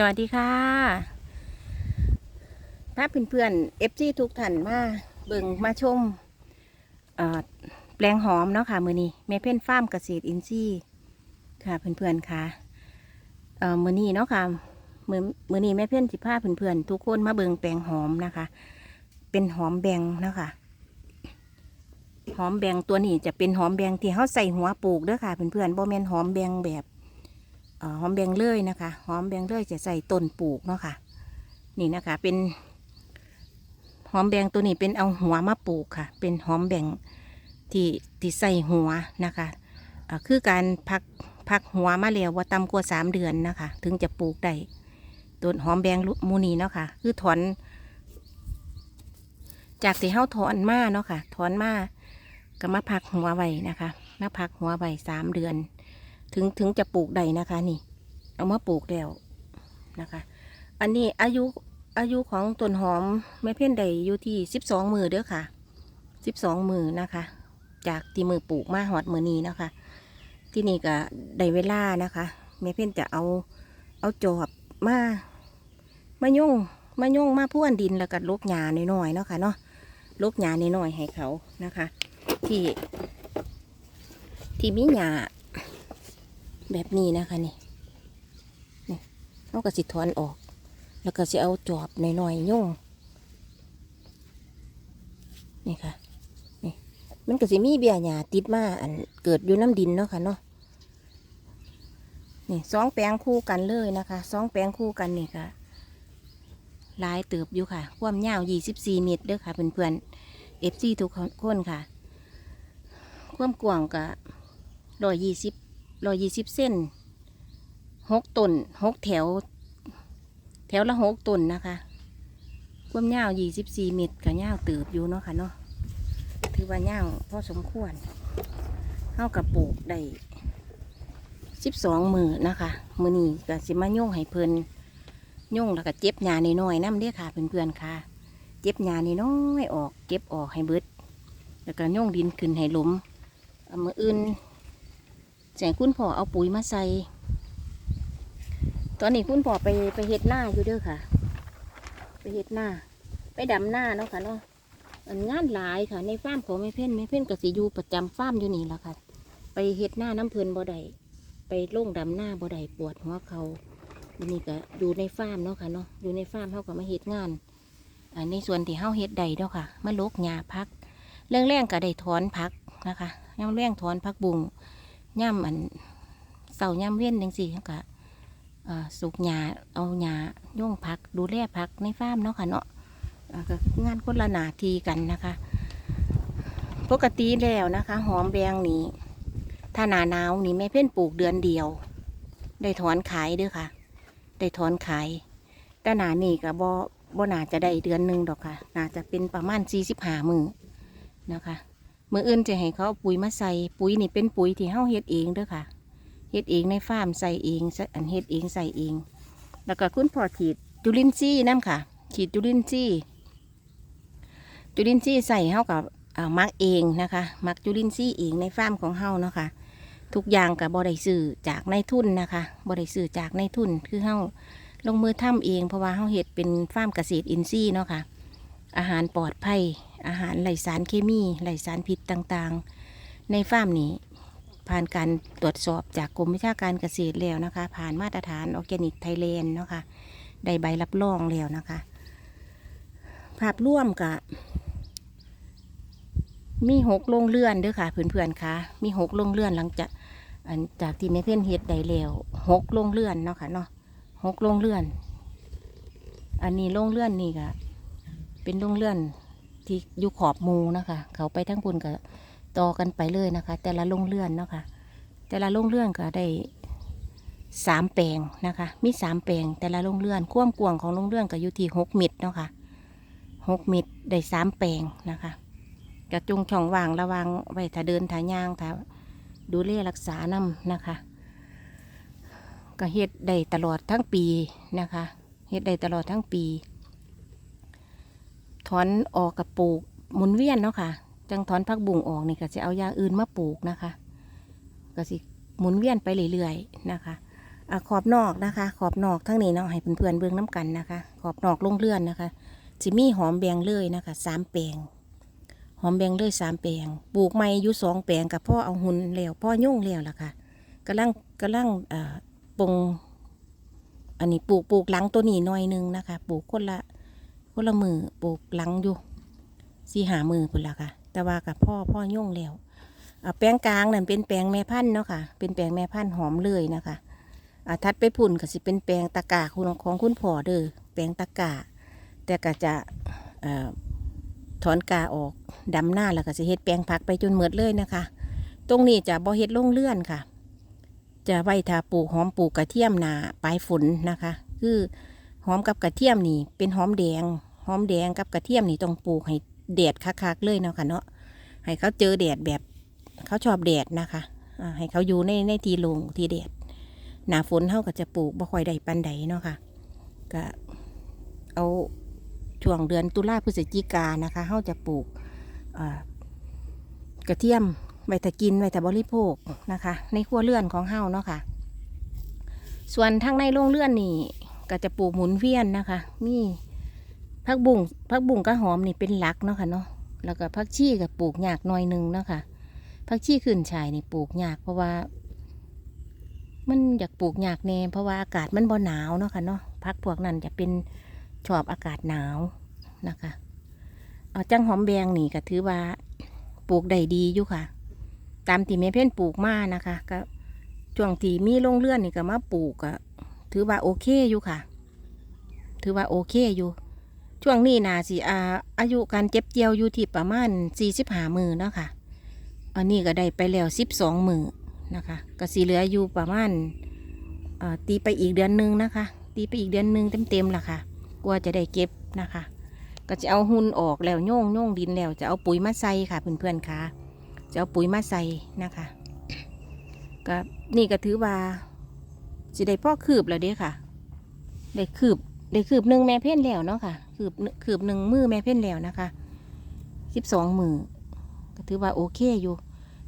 สวัสดีค่ะถ้าเพื่อนๆเอฟซีทุกท่านมาเบิ่งมาชมแปลงหอมเนาะค่ะ มือนี้แม่เพ่นฟาร์มเกษตรอินทรีย์ค่ะเพื่อนๆค่ะเมือนี้เนาะค่ะมือมือนี้แม่เพ่นสิพาเพื่อนๆทุกคนมาเบิ่งแปลงหอมนะคะ เป็นหอมแบงเนาะค่ะหอมแบงตัวนี้จะเป็นหอมแบงที่เขาใส่หัวปลูกเด้อค่ะเพื่อนๆบ่แม่นหอมแบงแบบ หอมแบงเล่ยนะคะหอมแบงเล่ยจะใส่ต้นปลูกเนาะค่ะ นี่นะคะ เป็นหอมแบงตัวนี้เป็นเอาหัวมาปลูกค่ะ เป็นหอมแบงที่ที่ใส่หัวนะคะคือการพักพักหัวมาแล้วว่าต่ำกว่าสามเดือนนะคะ ถึงจะปลูกได้ต้นหอมแบงมูนีเนาะค่ะ คือถอน จากที่เฮาถอนมาเนาะค่ะถอนมาก็มาพักหัวไว้นะคะมาพักหัวไว้สามเดือน ถึงถึงจะปลูกได้นะคะ นี่ เอามาปลูกแล้วนะคะ อันนี้อายุอายุของต้นหอมแม่เพ่นได้อยู่ที่สิบสองมือเด้อค่ะสิบสองมือนะคะ จากที่มือปลูกมาหอดมือนี้นะคะ ที่นี่ก็ได้เวลานะคะแม่เพ่นจะเอาเอาจอบมามาย่งมาย่งมาพ่วนดินแล้วก็ลกหญ้าหน่อยๆเนาะค่ะเนาะลกหญ้าหน่อยๆให้เขานะคะ ที่ที่มีหญ้า แบบนี้นะคะนี่นี่เขาก็สิถอนออก แล้วก็สิเอาจอบหน่อยๆย่งนี่ค่ะนี่มันก็สิมีเบี้ยหญ้าติดมาอันเกิดอยู่น้ำดินเนาะค่ะเนาะนี่สองแปลงคู่กันเลยนะคะสองแปลงคู่กันนี่ค่ะลายเติบอยู่ค่ะ ความยาวยี่สิบสี่เมตรเด้อค่ะเพื่อนๆเอฟซีทุกคนค่ะ ความกว้างก็ร้อยยี่สิบ ร้อยยี่สิบเส้นหกต้นหกแถว แถวละหกต้นนะคะความยาวยี่สิบสี่เมตรกับยาวเติบอยู่เนาะค่ะเนาะถือว่ายาวพอสมควรเข้ากับปลูกได้สิบสองมือนะคะมือนี้ก็สิมาโยงให้เพิ่นโยงแล้วก็เจ็บหญ้าน้อยๆน้ำเด้ค่ะเพื่อนๆค่ะ เจ็บหญ้าน้อยออก เก็บออกให้เบิด แล้วก็โยงดินขึ้นให้ลุมเอามืออื่น แจงคุณพ่อเอาปุ๋ยมาใส่ ตอนนี้คุณพ่อไปไปเฮ็ดหน้าอยู่เด้อค่ะ ไปเฮ็ดหน้า ไปดำหน้าเนาะค่ะเนาะอันงานหลายค่ะ ในฟาร์มของแม่เพ่นแม่เพ่นก็สิยูประจำฟาร์มอยู่นี่แหละค่ะ ไปเฮ็ดหน้าน้ำเพลินบ่ได้ไปล่งดำหน้าบ่ได้ปวดหัวเขาอันนี้ก็อยู่ในฟาร์มเนาะค่ะเนาะอยู่ในฟาร์มเขาก็มาเฮ็ดงานอันในส่วนที่เฮาเฮ็ดใดเนาะค่ะมาลกหญ้าพัก เรื่องแรงก็ได้ถอนพักนะคะย่ำแรงถอนพักบุง ย่ำอันเสาย่ำเว้นจังสี่เขาก็เอ่อสุกหญ้าเอาหญ้าโย่งพักดูแลพักในฟาร์มเนาะค่ะเนาะก็งานคนละหนาทีกันนะคะ ปกติแล้วนะคะ หอมแบงนี่ถ้าหนาหนาวนี่แม่เพ่นปลูกเดือนเดียว ได้ถอนขายด้อค่ะ ได้ถอนขายแต่หนานี่ก็บ่บ่น่าจะได้เดือนหนึ่งดอกค่ะน่าจะเป็นประมาณสี่สิบห้ามือนะคะ มืออื่นจะให้เขาเอาปุ๋ยมาใส่ปุ๋ยนี่เป็นปุ๋ยที่เฮาเฮ็ดเองเด้อค่ะเฮ็ดเองในฟาร์มใส่เองอันเฮ็ดเองใส่เอง แล้วก็คุณพ่อฉีดจุลินทรีย์น้ำค่ะ ฉีดจุลินทรีย์จุลินทรีย์ใส่เฮากับอ่ามักเองนะคะมักจุลินทรีย์เองในฟาร์มของเฮาเนาะค่ะทุกอย่างกับบ่ได้ซื้อจากในทุนนะคะบ่ได้ซื้อจากในทุนคือเฮาลงมือทำเองเพราะว่าเฮาเฮ็ดเป็นฟาร์มเกษตรอินทรีย์เนาะค่ะอาหารปลอดภัย อาหารไร้สารเคมีไร้สารพิษต่างๆ ในฟาร์มนี้ ผ่านการตรวจสอบจากกรมวิชาการเกษตรแล้วนะคะ ผ่านมาตรฐานออร์แกนิกไทยแลนด์เนาะคะ่ะได้ใบรับรองแล้วนะคะ ภาพร่วมกับมีหกโรงเรือนด้วยค่ะเพื่อนๆค่ะ มีหกโรงเรือนหลังจากอันจากที่แม่เพื่อนเฮ็ดได้แล้วหกโรงเรือนเนาะค่ะเนาะหกโรงเรือน อันนี้โรงเรือนนี่ค่ะเป็นโรงเรือน ที่อยู่ขอบมูนะคะ เขาไปทั้งปุ่นกับต่อกันไปเลยนะคะ แต่ละโรงเรือนเนาะคะแต่ละโรงเรือนก็ได้สามแปลงนะคะ มีสามแปลงแต่ละโรงเรือนความกวงของโรงเรือนก็อยู่ที่หกเมตรเนาะค่ะหกเมตรได้สามแปลงนะคะกระจุงช่องว่างระวังไว้ถ้าเดินถ้าย่างถ้าดูแลรักษานำนะคะก็เฮ็ดได้ตลอดทั้งปีนะคะเฮ็ดได้ตลอดทั้งปี ถอนออกกับปลูกหมุนเวียนเนาะค่ะ จังถอนพักบุ่งออกนี่ก็จะเอาอย่างอื่นมาปลูกนะคะ ก็สิหมุนเวียนไปเรื่อยๆนะคะอะขอบนอกนะคะ ขอบนอกทั้งนี้เนาะให้เพื่อนๆเบื้องน้ำกันนะคะ ขอบนอกลงเลื่อนนะคะจิมีหอมแบงเลยนะคะสามแปลงหอมแบงเลยสามแปลงปลูกไม้อยู่สองแปลงกับพ่อเอาหุ่นแล้วพ่อยุ่งแล้วล่ะค่ะกำลังกำลังอ่าปงอันนี้ปลูกปลูกหลังตัวนี้หน่อยนึงนะคะ ปลูกคนละ คนละมือปลูกหลังอยู่สี่หามือพุ่นละค่ะ แต่ว่ากับพ่อพ่อย่งแล้วแปลงกลางนั่นเป็นแปลงแม่พันธุ์เนาะค่ะ เป็นแปลงแม่พันธุ์หอมเลยนะคะอาทัดไปพุ่นก็สิเป็นแปลงตะกาของของคุณพ่อเด้อแปลงตะกาแต่ก็จะอถอนกาออกดำหน้าแล้วก็สิเฮ็ดแปลงผักไปจนหมดเลยนะคะ ตรงนี้จะบ่เฮ็ดลงเลื่อนค่ะ จะไว้ทาปลูกหอมปลูกกระเทียมนาปลายฝนนะคะ คือหอมกับกระเทียมนี่เป็นหอมแดง หอมแดงกับกระเทียมนี่ต้องปลูกให้แดดคักๆเลยเนาะค่ะเนาะให้เขาเจอแดดแบบเขาชอบแดดนะคะให้เขาอยู่ในในที่ลงที่แดดหนาฝนเขาก็จะปลูกบ่ค่อยได้ปันใดเนาะค่ะก็เอาช่วงเดือนตุลาพฤศจิกานะคะเขาจะปลูกกระเทียมไว้ถ้ากินไว้ถ้าบริโภคนะคะ ในครัวเรือนของเฮาเนาะค่ะ ส่วนทางในโรงเรือนนี่ก็จะปลูกหมุนเวียนนะคะ มี ผักบุ้งผักบุ้งกับหอมนี่เป็นหลักเนาะค่ะเนาะแล้วก็ผักชีก็ปลูกยากหน่อยหนึงเนาะค่ะผักชีขึ้นชายนี่ปลูกยากเพราะว่า มันอยากปลูกยากแน่เพราะว่าอากาศมันบ่หนาวเนาะค่ะเนาะผักพวกนั้นจะเป็นชอบอากาศหนาวนะคะเอาจังหอมแบงนี่ก็ถือว่าปลูกได้ดีอยู่ค่ะ ตามที่แม่เพ่นปลูกมานะคะ ก็ช่วงที่มีโรงเรือนนี่ก็มาปลูกก็ถือว่าโอเคอยู่ค่ะ ถือว่าโอเคอยู่ ช่วงนี้นาสิอาอายุการเจ็บเจียวอยู่ที่ประมาณสี่สิบห้ามือเนาะค่ะ อันนี้ก็ได้ไปแล้วสิบสองมือนะคะ ก็สีเหลืออยู่ประมาณตีไปอีกเดือนหนึงนะคะ ตีไปอีกเดือนหนึงเต็มๆล่ะค่ะ กลัวจะได้เก็บนะคะ ก็จะเอาหุ่นออกแล้วโย่งโย่งดินแล้วจะเอาปุ๋ยมาใส่ค่ะเพื่อนๆค่ะ จะเอาปุ๋ยมาใส่นะคะ ก็นี่ก็ถือว่าสิได้พ่อคืบแล้วเด้ค่ะ ได้คืบ ได้คืบหนึ่งแม่เพ่นแล้วเนาะค่ะ คืบคืบหนึ่งมือแม่เพ่นแล้วนะคะสิบสองมือก็ถือว่าโอเคอยู่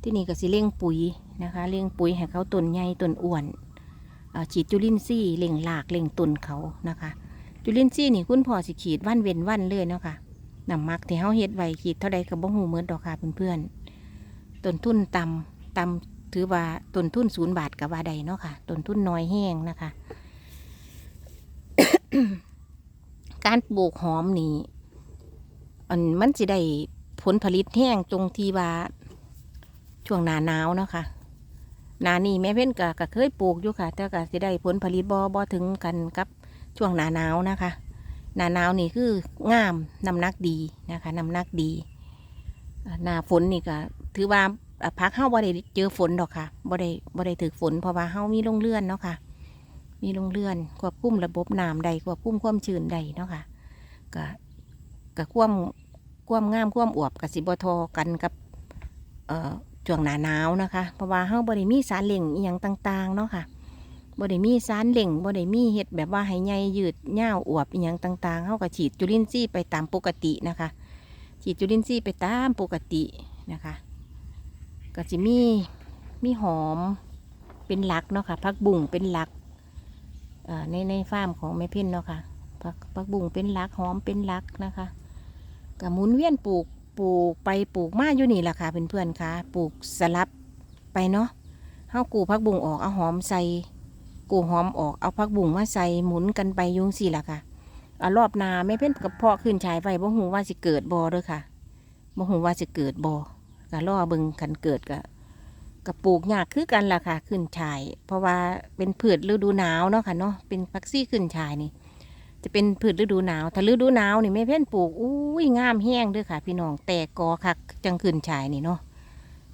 ที่นี่ก็สิเร่งปุ๋ยนะคะเร่งปุ๋ยให้เขาต้นใหญ่ต้นอ้วนฉีดจุลินทรีย์เร่งหลากเร่งต้นเขานะคะ จุลินทรีย์นี่คุณพ่อสิขีดวันเว้นวันเลยเนาะค่ะน้ำมักที่เฮาเฮ็ดไว้ขีดเท่าใดก็บ่ฮู้เมือดอกค่ะเพื่อนๆต้นทุนต่ำต่ำถือว่าต้นทุนศูนย์บาทกับว่าใดเนาะค่ะต้นทุนน้อยแห้งนะคะ การปลูกหอมนี่อันมันจะได้ผลผลิตแห้งตรงที่ว่าช่วงหนาหนาวเนาะค่ะหนานี่แม่เพ่นก็ก็เคยปลูกอยู่ค่ะ แต่ก็จะได้ผลผลิตบ่บ่ถึงกันกับช่วงหนาหนาวนะคะ หนาหนาวนี่คืองามน้ำหนักดีนะคะน้ำหนักดีหนาฝนนี่ก็ถือว่าพักเฮาบ่ได้เจอฝนดอกค่ะบ่ได้บ่ได้ถึกฝนเพราะว่าเฮามีโรงเรือนเนาะค่ะ มีโรงเรือนควบคุมระบบน้ำใดควบคุมความชื้นใดเนาะค่ะก็ก็ความความงามความอวบกับสิบทอกันกับเอ่อช่วงหนาหนาวนะคะ เพราะว่าเฮาบ่ได้มีสารเหล่งอีหยังต่าง ๆ เนาะค่ะบ่ได้มีสารเหล่งบ่ได้มีเฮ็ดแบบว่าให้ใหญ่ยืดยาวอวบอีหยังต่างๆเฮาก็ฉีดจุลินทรีย์ไปตามปกตินะคะ ฉีดจุลินทรีย์ไปตามปกตินะคะก็จะมีมีหอมเป็นหลักเนาะค่ะผักบุ้งเป็นหลัก ในในฟาร์มของแม่เพ่นเนาะค่ะผักผักบุ้งเป็นลักหอมเป็นลักนะคะก็หมุนเวียนปลูกปลูกไปปลูกมาอยู่นี่แหละค่ะเพื่อนๆค่ะปลูกสลับไปเนาะเฮากูผักบุ้งออกเอาหอมใส่กูหอมออกเอาผักบุ้งมาใส่หมุนกันไปยุงสี่ละค่ะอารอบนาแม่เพ่นกับพ่อขึ้นชายไว้บ่หูว่าสิเกิดบ่เด้อค่ะบ่หูว่าสิเกิดบ่ก็รอเบึงกันเกิดกับ กับปลูกยากคือกันล่ะค่ะ ขึ้นชาย เพราะว่าเป็นพืชฤดูหนาวเนาะค่ะเนาะเป็นพักซี่ขึ้นชายนี่ จะเป็นพืชฤดูหนาว ถ้าฤดูหนาวนี่ไม่เพ่นปลูกอุ้ยงามแห้งด้วยค่ะ พี่น้องแต่กอคักจังขึ้นชายนี่เนาะ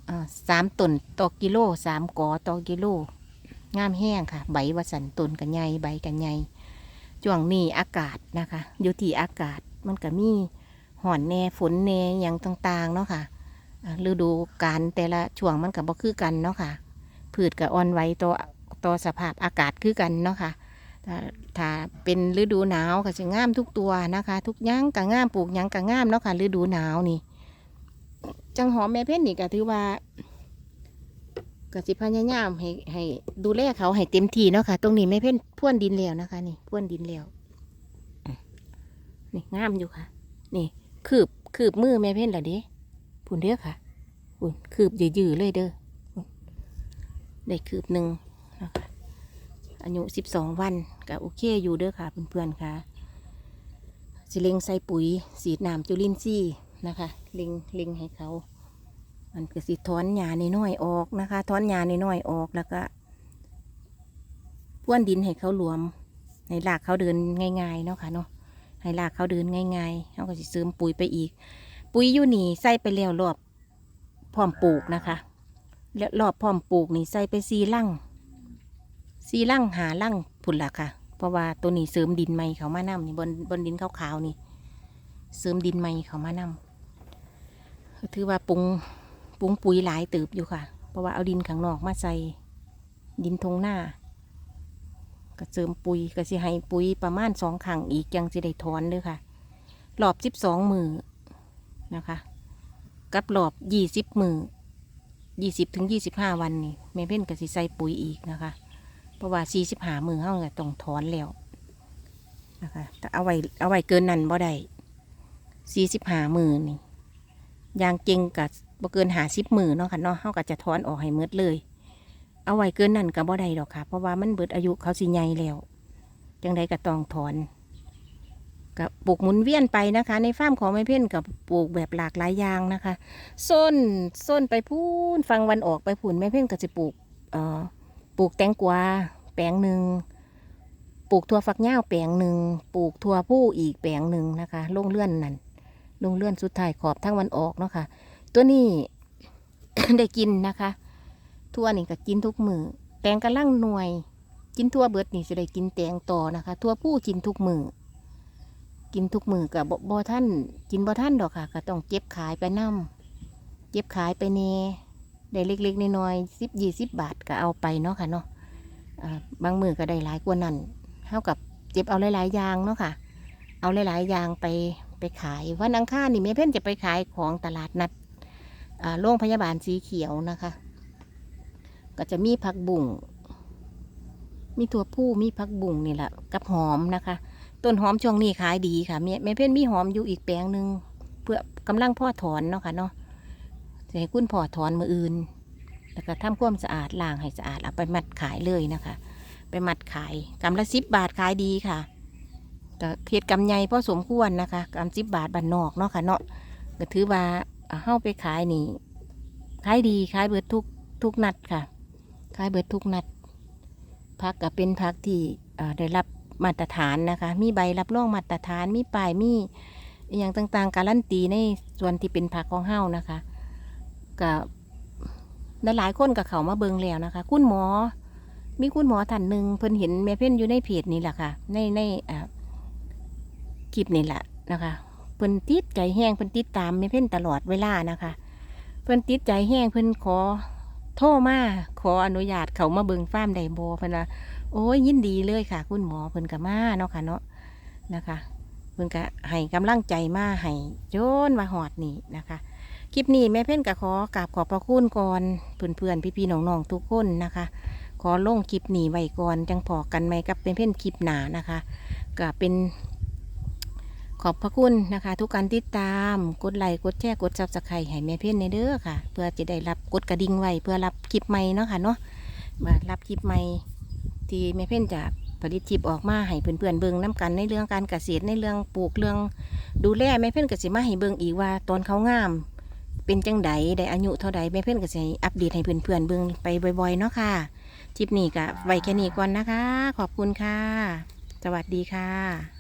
อ่าสามต้นต่อกิโลสามกอต่อกิโลงามแห้งค่ะ ใบวสันต้นกันใหญ่ใบกันใหญ่ช่วงนี้อากาศนะคะอยู่ที่อากาศมันก็มีห่อนแน่ฝนแน่อย่างต่างๆเนาะค่ะอ่า ฤดูการแต่ละช่วงมันกับบ่คือกันเนาะค่ะ พืชกับอ่อนไหวต่อต่อสภาพอากาศคือกันเนาะค่ะถ้าถ้าเป็นฤดูหนาวก็จะงามทุกตัวนะคะ ทุกหยังก็งามปลูกหยังก็งามเนาะค่ะฤดูหนาวนี่ จังหอมแม่เพ่นนี่ก็ถือว่าก็สิพยายามให้ให้ดูแลเขาให้เต็มที่เนาะค่ะ ตรงนี้ไม่เพ่นพ่วนดินแล้วนะคะ นี่พ่วนดินแล้วนี่งามอยู่ค่ะ นี่คืบคืบมือแม่เพ่นเหรอเด้ ปุ่นเด้อค่ะปุ่นคืบยืดๆเลยเด้อได้คืบหนึ่งนะคะอายุสิบสองวันก็โอเคอยู่เด้อค่ะเพื่อนๆค่ะสิเล็งใส่ปุ๋ยสีน้ำจุลินทรีย์นะคะเล็งเล็งให้เขา มันก็สิถอนหญ้าน้อยๆออกนะคะถอนหญ้าน้อยๆออกแล้วก็พ่วนดินให้เขาหลวมในห้รากเขาเดินง่ายๆเนาะค่ะเนาะให้รากเขาเดินง่ายๆเขาก็สิเสริมปุ๋ยไปอีก ปุ๋ยยูนีใส่ไปแล้วรอบพร้อมปลูกนะคะแล้วรอบพร้อมปลูกนี่ใส่ไปซีลั่งซีลั่งหาลั่งพุ่นละค่ะ เพราะว่าตัวนี้เสริมดินใหม่เขามานำนี่บนบนดินขาวๆนี่ เสริมดินใหม่เขามานำก็ถือว่าปรุงปรุงปุ๋ยหลายติบอยู่ค่ะ เพราะว่าเอาดินข้างนอกมาใส่ดินทงหน้าก็เสริมปุ๋ยก็สิให้ปุ๋ยประมาณสองขังอีกยังสิได้ถอนเด้วยค่ะรอบสิบสองมือ นะคะ กับรอบยี่สิบมือยี่สิบถึงยี่สิบห้าวันนี่แม่เพ่นก็สิใส่ปุ๋ยอีกนะคะ เพราะว่าสี่สิบหามือเข้าก็ต้องถอนแล้วนะคะแต่เอาไว้เอาไว้เกินนั้นบ่ได้สี่สิบหามือนี่ยางเก่งกับบ่เกินหาสิบมือเนาะค่ะเนาะเข้าก็จะถอนออกให้หมดเลย เอาไว้เกินนั้นก็บ่ได้ดอกค่ะ เพราะว่ามันเบิดอายุเขาสิใหญ่แล้วจังใดก็ต้องถอน กับปลูกหมุนเวียนไปนะคะ ในฟาร์มของแม่เพ่นกับปลูกแบบหลากหลายอย่างนะคะส้นส้นไปพูนฟังวันออกไปพูนแม่เพ่นก็จะปลูกเอ่อปลูกแตงกวาแปลงหนึ่งปลูกถั่วฝักยาวแปลงหนึ่งปลูกถั่วผู้อีกแปลงหนึ่งนะคะลงเลื่อนนั่นลงเลื่อนสุดท้ายขอบทั้งวันออกเนาะค่ะตัวนี้ได้กินนะคะทั่วนี่ก็กินทุกมือแตงกระลังหน่วย กินทั่วเบิดนี่จะได้กินแตงต่อนะคะ ทั่วผู้กินทุกมือ กินทุกมือกับบ่ท่านกินบ่ท่านดอกค่ะ ก็ต้องเก็บขายไปนํเก็บขายไปเนได้เล็กๆน้อยๆสิบยี่สิบบาทก็เอาไปเนาะค่ะเนาะบางมือก็ได้หลายกว่านั้นเท่ากับเก็บเอาหลายๆอย่างเนาะค่ะ เอาหลายๆอย่างไปไปขายวันอังคารนี่แม่เพ่นจะไปขายของตลาดนัดโรงพยาบาลสีเขียวนะคะ ก็จะมีผักบุ่ง มีตัวผู้มีผักบุ่งนี่แหละกับหอมนะคะ ต้นหอมช่วงนี้ขายดีค่ะแม่แม่เพ่นมีหอมอยู่อีกแปลงหนึ่งเพื่อกำลังพ่อถอนเนาะค่ะเนาะจะให้คุณพ่อถอนมืออื่น แล้วก็ทำความสะอาดล้างให้สะอาดเอาไปมัดขายเลยนะคะ ไปมัดขายกำละสิบบาทขายดีค่ะแต่เพียกำไยพอสมควรนะคะกำสิบบาทบันนอกเนาะค่ะเนาะก็ถือว่าเอาเข้าไปขายนี่ขายดีขายเบิดทุกทุกนัดค่ะขายเบิดทุกนัดพักก็เป็นพักที่ได้รับ มาตรฐานนะคะ มีใบรับรองมาตรฐาน มีป้าย มีอย่างต่างๆ การันตีในส่วนที่เป็นผักของเฮานะคะกับหลายๆคนกับเขามาเบิงแล้วนะคะ คุณหมอ มีคุณหมอท่านหนึ่งเพิ่นเห็นแม่เพ่นอยู่ในเพจนี่แหละค่ะ ในในอ่าคลิปนี่แหละนะคะเพิ่นติดใจแห้งเพิ่นติดตามแม่เพ่นตลอดเวลานะคะ เพิ่นติดใจแห้งเพิ่นขอโทรมาขออนุญาตเขามาเบิงฟาร์มไดโบเพิ่นว่า โอ้ยยินดีเลยค่ะ คุณหมอเพิ่นก็มาเนาะค่ะเนาะนะคะเพิ่นก็ให้กำลังใจมาให้โจนมาหอดนี่นะคะ คลิปนี้แม่เพ่นก็ขอกราบขอบพระคุณก่อนเพื่อนๆพี่ๆน้องๆทุกคนนะคะ ขอลงคลิปนี้ไว้ก่อนจังพอกันไหมกับเป็นเพ่นคลิปหนานะคะก็เป็น ขอบพระคุณนะคะ ทุกการติดตามกดไลค์กดแชร์กดซับสไครต์ให้แม่เพ่นในเด้อค่ะ เพื่อจะได้รับกดกระดิ่งไว้เพื่อรับคลิปใหม่เนาะค่ะเนาะมารับคลิปใหม่ ที่แม่เพ่นจะผลิตชิปออกมาให้เพื่อนๆเบิ่งน้กันในเรื่องการเกษตรในเรื่องปลูกเรื่องดูแลแม่เพ่นก็สิมาให้เบิ่งอีกว่าตอนเขางาม เป็นจังไดได้อายุเท่าใดแม่เพ่นก็สิอัปเดตให้เพื่อนๆเบิ่งไปบ่อยๆเนาะค่ะชิปนี้ก็ไว้แค่นี้ก่อนนะคะ ขอบคุณค่ะ สวัสดีค่ะ